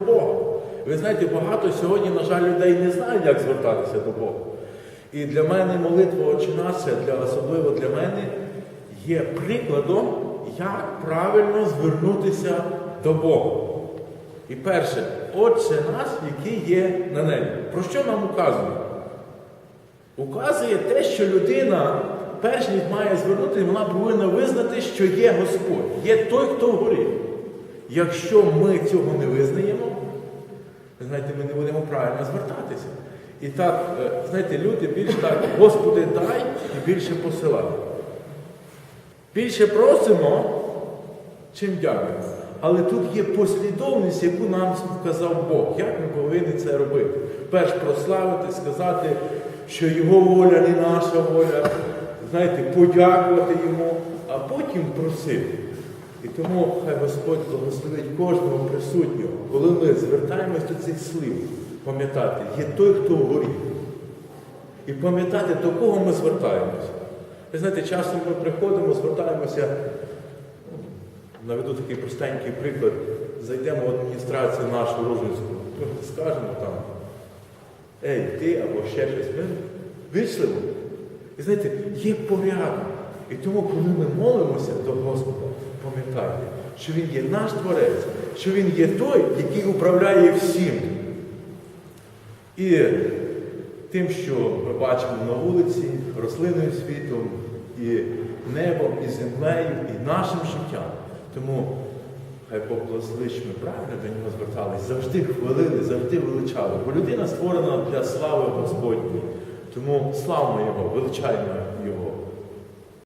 Бога. Ви знаєте, багато сьогодні, на жаль, людей не знають, як звертатися до Бога. І для мене молитва «Отче для, особливо для мене, є прикладом, як правильно звернутися до Бога. І перше, Отче наш, який є на небі. Про що нам указує? Указує те, що людина, перш ніж має звернутися, вона повинна визнати, що є Господь, є той, хто вгорі. Якщо ми цього не визнаємо, знаєте, ми не будемо правильно звертатися. І так, е, знаєте, люди більш так, Господи, дай і більше посилай. Більше просимо, чим дякуємо. Але тут є послідовність, яку нам вказав Бог. Як ми повинні це робити? Перш прославити, сказати, що Його воля не наша воля, знаєте, подякувати йому, а потім просити. І тому хай Господь благословить кожного присутнього, коли ми звертаємось до цих слів, пам'ятати, є той, хто вгорі. І пам'ятати, до кого ми звертаємося. Ви знаєте, часом ми приходимо, звертаємося, наведу такий простенький приклад, зайдемо в адміністрацію нашу Рожинську, скажемо там, ей, ти або ще щось, ми вічливо. І знаєте, є порядок. І тому, коли ми молимося до Господа, пам'ятайте, що Він є наш Творець, що Він є той, який управляє всім. І тим, що ми бачимо на вулиці, рослинним світом, і небом, і землею, і нашим життям. Тому хай Бог благословить, що ми правильно до нього звертались, завжди хвалили, завжди величали. Бо людина створена для слави Господньої. Тому славимо Його, величаємо Його.